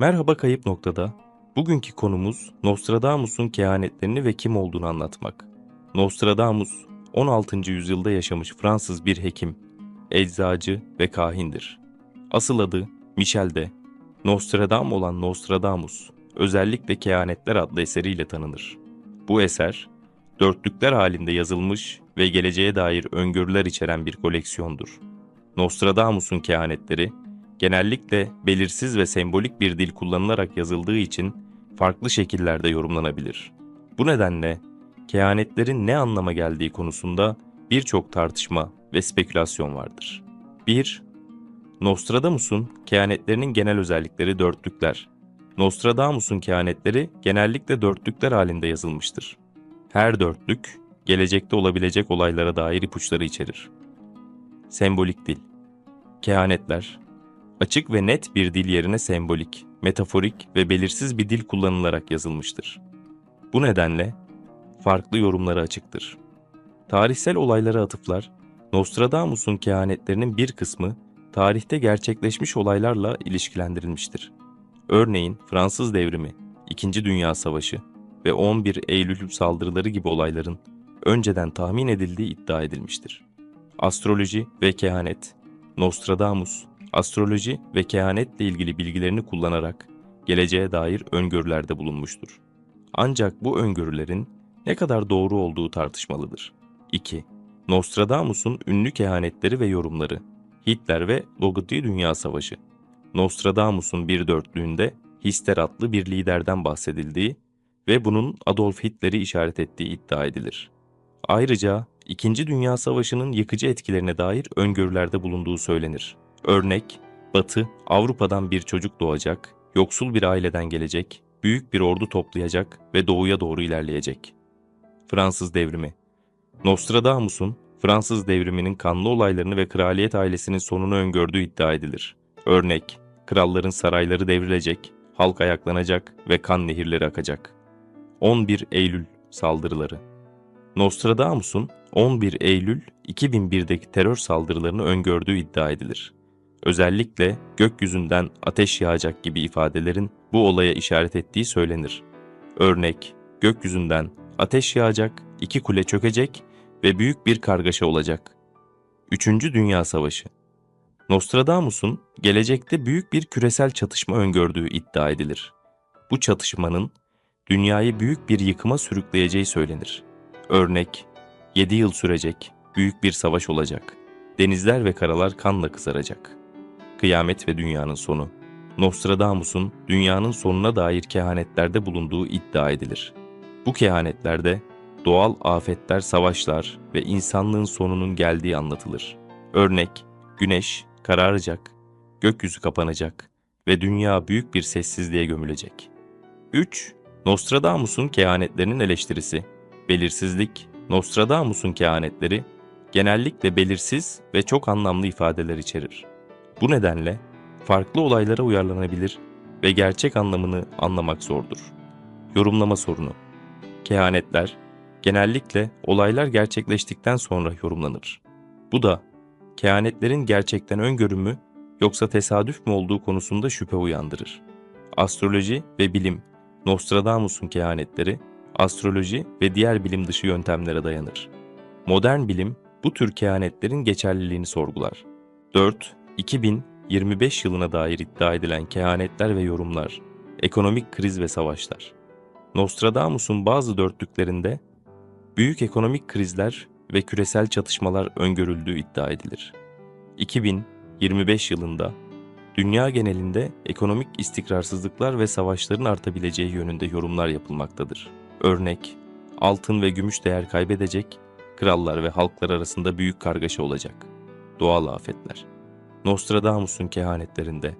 Merhaba Kayıp Nokta'da. Bugünkü konumuz Nostradamus'un kehanetlerini ve kim olduğunu anlatmak. Nostradamus, 16. yüzyılda yaşamış Fransız bir hekim, eczacı ve kahindir. Asıl adı Michel de. Nostradam olan Nostradamus, özellikle Kehanetler adlı eseriyle tanınır. Bu eser, dörtlükler halinde yazılmış ve geleceğe dair öngörüler içeren bir koleksiyondur. Nostradamus'un kehanetleri, genellikle belirsiz ve sembolik bir dil kullanılarak yazıldığı için farklı şekillerde yorumlanabilir. Bu nedenle kehanetlerin ne anlama geldiği konusunda birçok tartışma ve spekülasyon vardır. 1. Nostradamus'un kehanetlerinin genel özellikleri dörtlükler. Nostradamus'un kehanetleri genellikle dörtlükler halinde yazılmıştır. Her dörtlük, gelecekte olabilecek olaylara dair ipuçları içerir. Sembolik dil Kehanetler, açık ve net bir dil yerine sembolik, metaforik ve belirsiz bir dil kullanılarak yazılmıştır. Bu nedenle farklı yorumlara açıktır. Tarihsel olaylara atıflar, Nostradamus'un kehanetlerinin bir kısmı tarihte gerçekleşmiş olaylarla ilişkilendirilmiştir. Örneğin Fransız devrimi, İkinci Dünya Savaşı ve 11 Eylül saldırıları gibi olayların önceden tahmin edildiği iddia edilmiştir. Astroloji ve kehanet Nostradamus, astroloji ve kehanetle ilgili bilgilerini kullanarak geleceğe dair öngörülerde bulunmuştur. Ancak bu öngörülerin ne kadar doğru olduğu tartışmalıdır. 2. Nostradamus'un ünlü kehanetleri ve yorumları Hitler ve Logoti Dünya Savaşı Nostradamus'un bir dörtlüğünde Hister adlı bir liderden bahsedildiği ve bunun Adolf Hitler'i işaret ettiği iddia edilir. Ayrıca İkinci Dünya Savaşı'nın yıkıcı etkilerine dair öngörülerde bulunduğu söylenir. Örnek, Batı, Avrupa'dan bir çocuk doğacak, yoksul bir aileden gelecek, büyük bir ordu toplayacak ve doğuya doğru ilerleyecek. Fransız Devrimi Nostradamus'un Fransız devriminin kanlı olaylarını ve kraliyet ailesinin sonunu öngördüğü iddia edilir. Örnek, kralların sarayları devrilecek, halk ayaklanacak ve kan nehirleri akacak. 11 Eylül saldırıları Nostradamus'un 11 Eylül 2001'deki terör saldırılarını öngördüğü iddia edilir. Özellikle gökyüzünden ateş yağacak gibi ifadelerin bu olaya işaret ettiği söylenir. Örnek, gökyüzünden ateş yağacak, iki kule çökecek ve büyük bir kargaşa olacak. Üçüncü Dünya Savaşı Nostradamus'un gelecekte büyük bir küresel çatışma öngördüğü iddia edilir. Bu çatışmanın dünyayı büyük bir yıkıma sürükleyeceği söylenir. Örnek, 7 yıl sürecek, büyük bir savaş olacak. Denizler ve karalar kanla kızaracak. Kıyamet ve dünyanın sonu. Nostradamus'un dünyanın sonuna dair kehanetlerde bulunduğu iddia edilir. Bu kehanetlerde doğal afetler, savaşlar ve insanlığın sonunun geldiği anlatılır. Örnek, güneş kararacak, gökyüzü kapanacak ve dünya büyük bir sessizliğe gömülecek. 3. Nostradamus'un kehanetlerinin eleştirisi. Belirsizlik, Nostradamus'un kehanetleri genellikle belirsiz ve çok anlamlı ifadeler içerir. Bu nedenle farklı olaylara uyarlanabilir ve gerçek anlamını anlamak zordur. Yorumlama sorunu. Kehanetler genellikle olaylar gerçekleştikten sonra yorumlanır. Bu da kehanetlerin gerçekten öngörümü yoksa tesadüf mü olduğu konusunda şüphe uyandırır. Astroloji ve bilim, Nostradamus'un kehanetleri, astroloji ve diğer bilim dışı yöntemlere dayanır. Modern bilim bu tür kehanetlerin geçerliliğini sorgular. 4. 2025 yılına dair iddia edilen kehanetler ve yorumlar, ekonomik kriz ve savaşlar. Nostradamus'un bazı dörtlüklerinde büyük ekonomik krizler ve küresel çatışmalar öngörüldüğü iddia edilir. 2025 yılında dünya genelinde ekonomik istikrarsızlıklar ve savaşların artabileceği yönünde yorumlar yapılmaktadır. Örnek, altın ve gümüş değer kaybedecek, krallar ve halklar arasında büyük kargaşa olacak. Doğal afetler. Nostradamus'un kehanetlerinde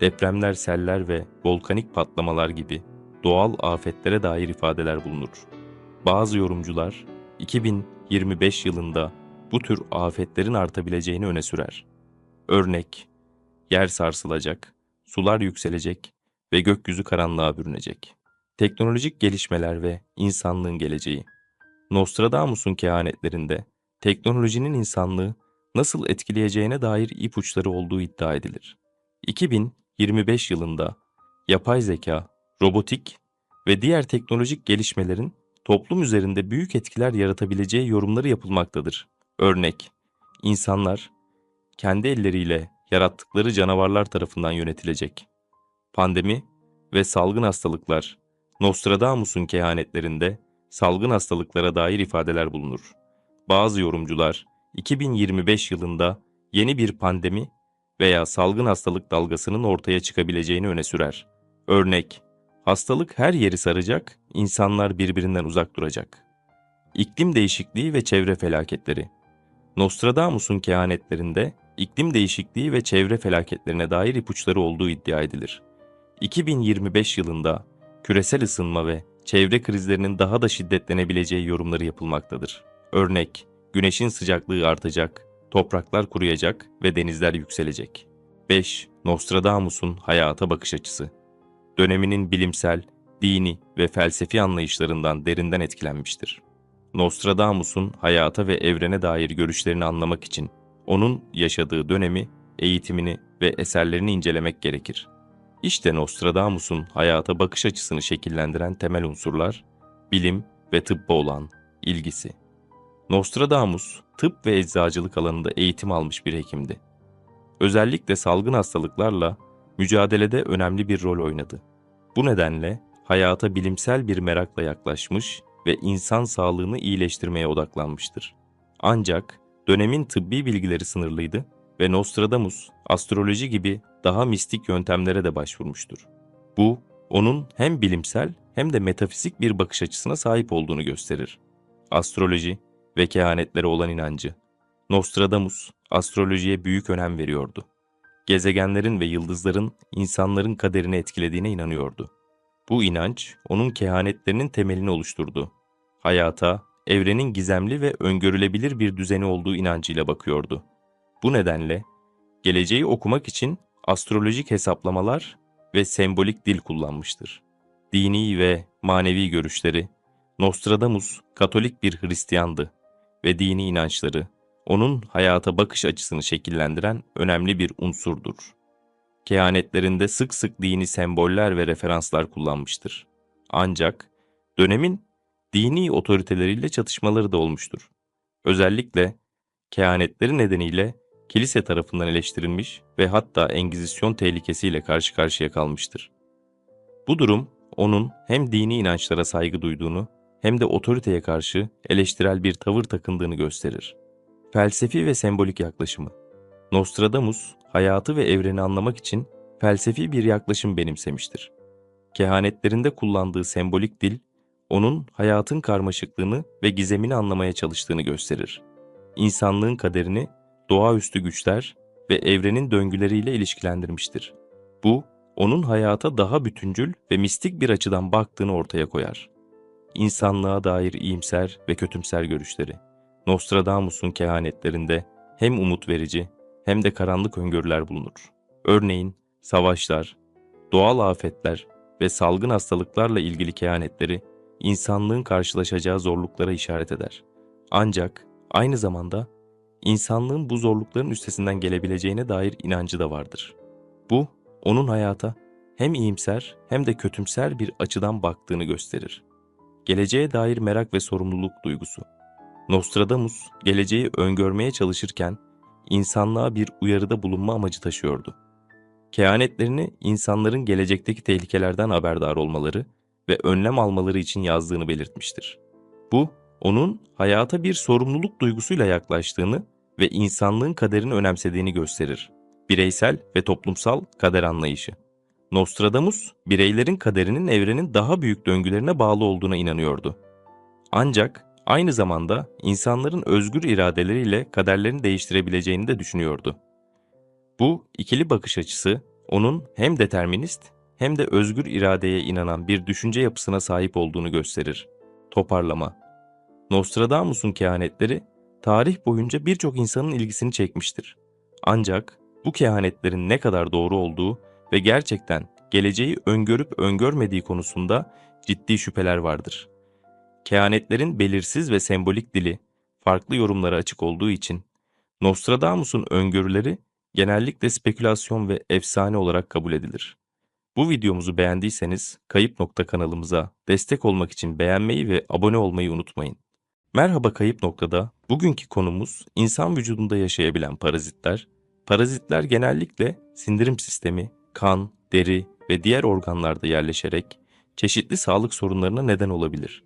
depremler, seller ve volkanik patlamalar gibi doğal afetlere dair ifadeler bulunur. Bazı yorumcular 2025 yılında bu tür afetlerin artabileceğini öne sürer. Örnek, yer sarsılacak, sular yükselecek ve gökyüzü karanlığa bürünecek. Teknolojik gelişmeler ve insanlığın geleceği. Nostradamus'un kehanetlerinde teknolojinin insanlığı nasıl etkileyeceğine dair ipuçları olduğu iddia edilir. 2025 yılında yapay zeka, robotik ve diğer teknolojik gelişmelerin toplum üzerinde büyük etkiler yaratabileceği yorumları yapılmaktadır. Örnek, insanlar kendi elleriyle yarattıkları canavarlar tarafından yönetilecek. Pandemi ve salgın hastalıklar, Nostradamus'un kehanetlerinde salgın hastalıklara dair ifadeler bulunur. Bazı yorumcular 2025 yılında yeni bir pandemi veya salgın hastalık dalgasının ortaya çıkabileceğini öne sürer. Örnek, hastalık her yeri saracak, insanlar birbirinden uzak duracak. İklim değişikliği ve çevre felaketleri. Nostradamus'un kehanetlerinde iklim değişikliği ve çevre felaketlerine dair ipuçları olduğu iddia edilir. 2025 yılında küresel ısınma ve çevre krizlerinin daha da şiddetlenebileceği yorumları yapılmaktadır. Örnek, güneşin sıcaklığı artacak, topraklar kuruyacak ve denizler yükselecek. 5. Nostradamus'un hayata bakış açısı. Döneminin bilimsel, dini ve felsefi anlayışlarından derinden etkilenmiştir. Nostradamus'un hayata ve evrene dair görüşlerini anlamak için onun yaşadığı dönemi, eğitimini ve eserlerini incelemek gerekir. İşte Nostradamus'un hayata bakış açısını şekillendiren temel unsurlar, bilim ve tıbba olan ilgisi. Nostradamus, tıp ve eczacılık alanında eğitim almış bir hekimdi. Özellikle salgın hastalıklarla mücadelede önemli bir rol oynadı. Bu nedenle hayata bilimsel bir merakla yaklaşmış ve insan sağlığını iyileştirmeye odaklanmıştır. Ancak dönemin tıbbi bilgileri sınırlıydı ve Nostradamus astroloji gibi daha mistik yöntemlere de başvurmuştur. Bu, onun hem bilimsel hem de metafizik bir bakış açısına sahip olduğunu gösterir. Astroloji ve kehanetlere olan inancı. Nostradamus, astrolojiye büyük önem veriyordu. Gezegenlerin ve yıldızların insanların kaderini etkilediğine inanıyordu. Bu inanç, onun kehanetlerinin temelini oluşturdu. Hayata, evrenin gizemli ve öngörülebilir bir düzeni olduğu inancıyla bakıyordu. Bu nedenle, geleceği okumak için astrolojik hesaplamalar ve sembolik dil kullanmıştır. Dini ve manevi görüşleri, Nostradamus Katolik bir Hristiyandı ve dini inançları, onun hayata bakış açısını şekillendiren önemli bir unsurdur. Kehanetlerinde sık sık dini semboller ve referanslar kullanmıştır. Ancak dönemin dini otoriteleriyle çatışmaları da olmuştur. Özellikle kehanetleri nedeniyle kilise tarafından eleştirilmiş ve hatta Engizisyon tehlikesiyle karşı karşıya kalmıştır. Bu durum onun hem dini inançlara saygı duyduğunu hem de otoriteye karşı eleştirel bir tavır takındığını gösterir. Felsefi ve sembolik yaklaşımı Nostradamus, hayatı ve evreni anlamak için felsefi bir yaklaşım benimsemiştir. Kehanetlerinde kullandığı sembolik dil, onun hayatın karmaşıklığını ve gizemini anlamaya çalıştığını gösterir. İnsanlığın kaderini doğaüstü güçler ve evrenin döngüleriyle ilişkilendirmiştir. Bu, onun hayata daha bütüncül ve mistik bir açıdan baktığını ortaya koyar. İnsanlığa dair iyimser ve kötümser görüşleri, Nostradamus'un kehanetlerinde hem umut verici hem de karanlık öngörüler bulunur. Örneğin savaşlar, doğal afetler ve salgın hastalıklarla ilgili kehanetleri insanlığın karşılaşacağı zorluklara işaret eder. Ancak aynı zamanda insanlığın bu zorlukların üstesinden gelebileceğine dair inancı da vardır. Bu, onun hayata hem iyimser hem de kötümser bir açıdan baktığını gösterir. Geleceğe dair merak ve sorumluluk duygusu. Nostradamus, geleceği öngörmeye çalışırken insanlığa bir uyarıda bulunma amacı taşıyordu. Kehanetlerini insanların gelecekteki tehlikelerden haberdar olmaları ve önlem almaları için yazdığını belirtmiştir. Bu, onun hayata bir sorumluluk duygusuyla yaklaştığını ve insanlığın kaderini önemsediğini gösterir. Bireysel ve toplumsal kader anlayışı. Nostradamus, bireylerin kaderinin evrenin daha büyük döngülerine bağlı olduğuna inanıyordu. Ancak aynı zamanda insanların özgür iradeleriyle kaderlerini değiştirebileceğini de düşünüyordu. Bu ikili bakış açısı onun hem determinist hem de özgür iradeye inanan bir düşünce yapısına sahip olduğunu gösterir. Toparlama Nostradamus'un kehanetleri tarih boyunca birçok insanın ilgisini çekmiştir. Ancak bu kehanetlerin ne kadar doğru olduğu ve gerçekten geleceği öngörüp öngörmediği konusunda ciddi şüpheler vardır. Kehanetlerin belirsiz ve sembolik dili farklı yorumlara açık olduğu için Nostradamus'un öngörüleri genellikle spekülasyon ve efsane olarak kabul edilir. Bu videomuzu beğendiyseniz Kayıp Nokta kanalımıza destek olmak için beğenmeyi ve abone olmayı unutmayın. Merhaba Kayıp Nokta'da bugünkü konumuz insan vücudunda yaşayabilen parazitler. Parazitler genellikle sindirim sistemi, kan, deri ve diğer organlarda yerleşerek çeşitli sağlık sorunlarına neden olabilir.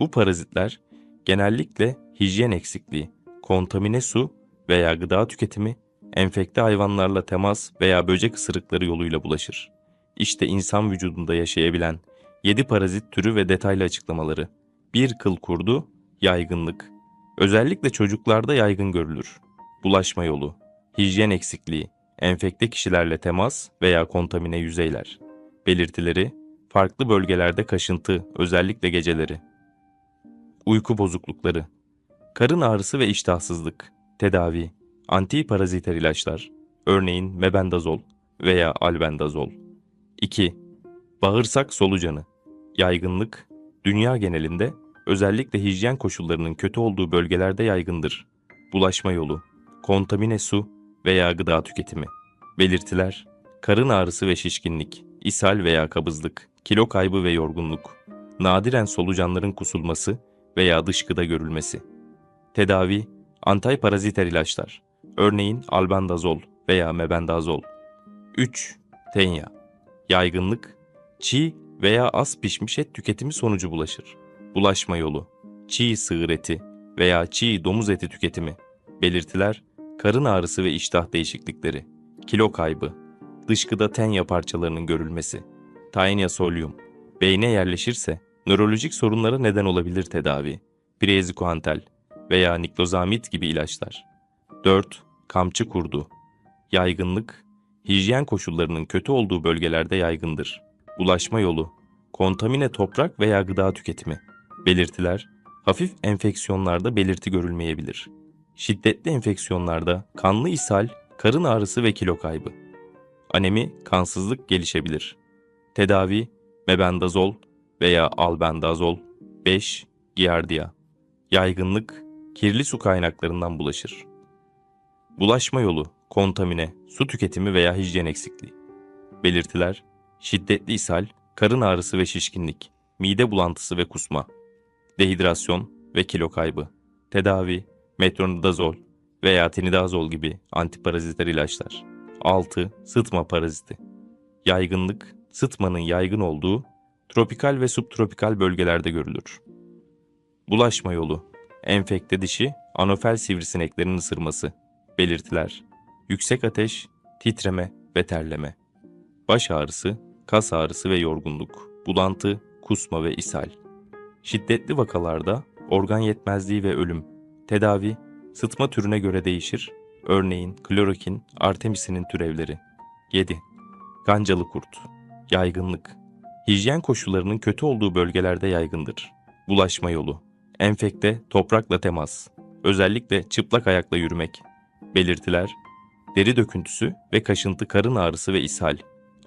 Bu parazitler genellikle hijyen eksikliği, kontamine su veya gıda tüketimi, enfekte hayvanlarla temas veya böcek ısırıkları yoluyla bulaşır. İşte insan vücudunda yaşayabilen 7 parazit türü ve detaylı açıklamaları. 1 kıl kurdu, yaygınlık. Özellikle çocuklarda yaygın görülür. Bulaşma yolu, hijyen eksikliği, enfekte kişilerle temas veya kontamine yüzeyler. Belirtileri, farklı bölgelerde kaşıntı, özellikle geceleri. Uyku bozuklukları, karın ağrısı ve iştahsızlık, tedavi, antiparaziter ilaçlar, örneğin mebendazol veya albendazol. 2. Bağırsak solucanı, yaygınlık, dünya genelinde özellikle hijyen koşullarının kötü olduğu bölgelerde yaygındır. Bulaşma yolu, kontamine su veya gıda tüketimi. Belirtiler, karın ağrısı ve şişkinlik, ishal veya kabızlık, kilo kaybı ve yorgunluk, nadiren solucanların kusulması veya dışkıda görülmesi. Tedavi, antiparaziter ilaçlar, örneğin albendazol veya mebendazol. 3. Tenya, yaygınlık, çiğ veya az pişmiş et tüketimi sonucu bulaşır. Bulaşma yolu, çiğ sığır eti veya çiğ domuz eti tüketimi. Belirtiler, karın ağrısı ve iştah değişiklikleri, kilo kaybı, dışkıda tenya parçalarının görülmesi, taenia solium, beyne yerleşirse nörolojik sorunlara neden olabilir tedavi, priezikuantel veya niklozamid gibi ilaçlar. 4. Kamçı kurdu, yaygınlık, hijyen koşullarının kötü olduğu bölgelerde yaygındır. Bulaşma yolu, kontamine toprak veya gıda tüketimi. Belirtiler, hafif enfeksiyonlarda belirti görülmeyebilir. Şiddetli enfeksiyonlarda kanlı ishal, karın ağrısı ve kilo kaybı. Anemi, kansızlık gelişebilir. Tedavi, mebendazol veya albendazol. 5. Giardia. Yaygınlık, kirli su kaynaklarından bulaşır. Bulaşma yolu, kontamine, su tüketimi veya hijyen eksikliği. Belirtiler, şiddetli ishal, karın ağrısı ve şişkinlik, mide bulantısı ve kusma, dehidrasyon ve kilo kaybı, tedavi, metronidazol veya tinidazol gibi antiparaziter ilaçlar. 6. Sıtma paraziti. Yaygınlık, sıtmanın yaygın olduğu tropikal ve subtropikal bölgelerde görülür. Bulaşma yolu, enfekte dişi, anofel sivrisineklerin ısırması, belirtiler, yüksek ateş, titreme ve terleme, baş ağrısı, kas ağrısı ve yorgunluk, bulantı, kusma ve ishal. Şiddetli vakalarda organ yetmezliği ve ölüm, tedavi, sıtma türüne göre değişir, örneğin klorokin, artemisinin türevleri. 7. Gancalı kurt, yaygınlık, hijyen koşullarının kötü olduğu bölgelerde yaygındır. Bulaşma yolu, enfekte, toprakla temas, özellikle çıplak ayakla yürümek. Belirtiler, deri döküntüsü ve kaşıntı karın ağrısı ve ishal,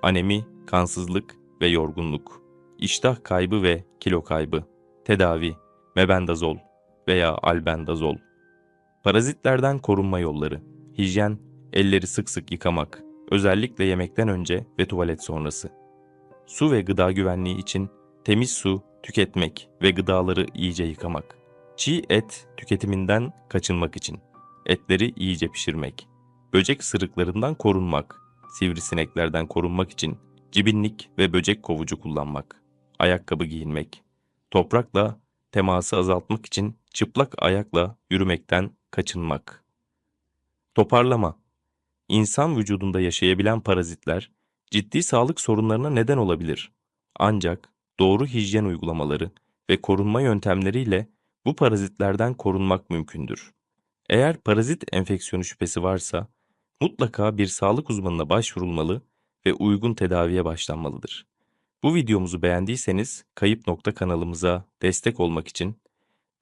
anemi, kansızlık ve yorgunluk, iştah kaybı ve kilo kaybı, tedavi, mebendazol veya albendazol. Parazitlerden korunma yolları, hijyen, elleri sık sık yıkamak, özellikle yemekten önce ve tuvalet sonrası. Su ve gıda güvenliği için temiz su tüketmek ve gıdaları iyice yıkamak. Çiğ et tüketiminden kaçınmak için etleri iyice pişirmek. Böcek sırıklarından korunmak, sivrisineklerden korunmak için cibinlik ve böcek kovucu kullanmak. Ayakkabı giyinmek. Toprakla teması azaltmak için çıplak ayakla yürümekten kaçınmak. Toparlama. İnsan vücudunda yaşayabilen parazitler ciddi sağlık sorunlarına neden olabilir. Ancak doğru hijyen uygulamaları ve korunma yöntemleriyle bu parazitlerden korunmak mümkündür. Eğer parazit enfeksiyonu şüphesi varsa mutlaka bir sağlık uzmanına başvurulmalı ve uygun tedaviye başlanmalıdır. Bu videomuzu beğendiyseniz Kayıp Nokta kanalımıza destek olmak için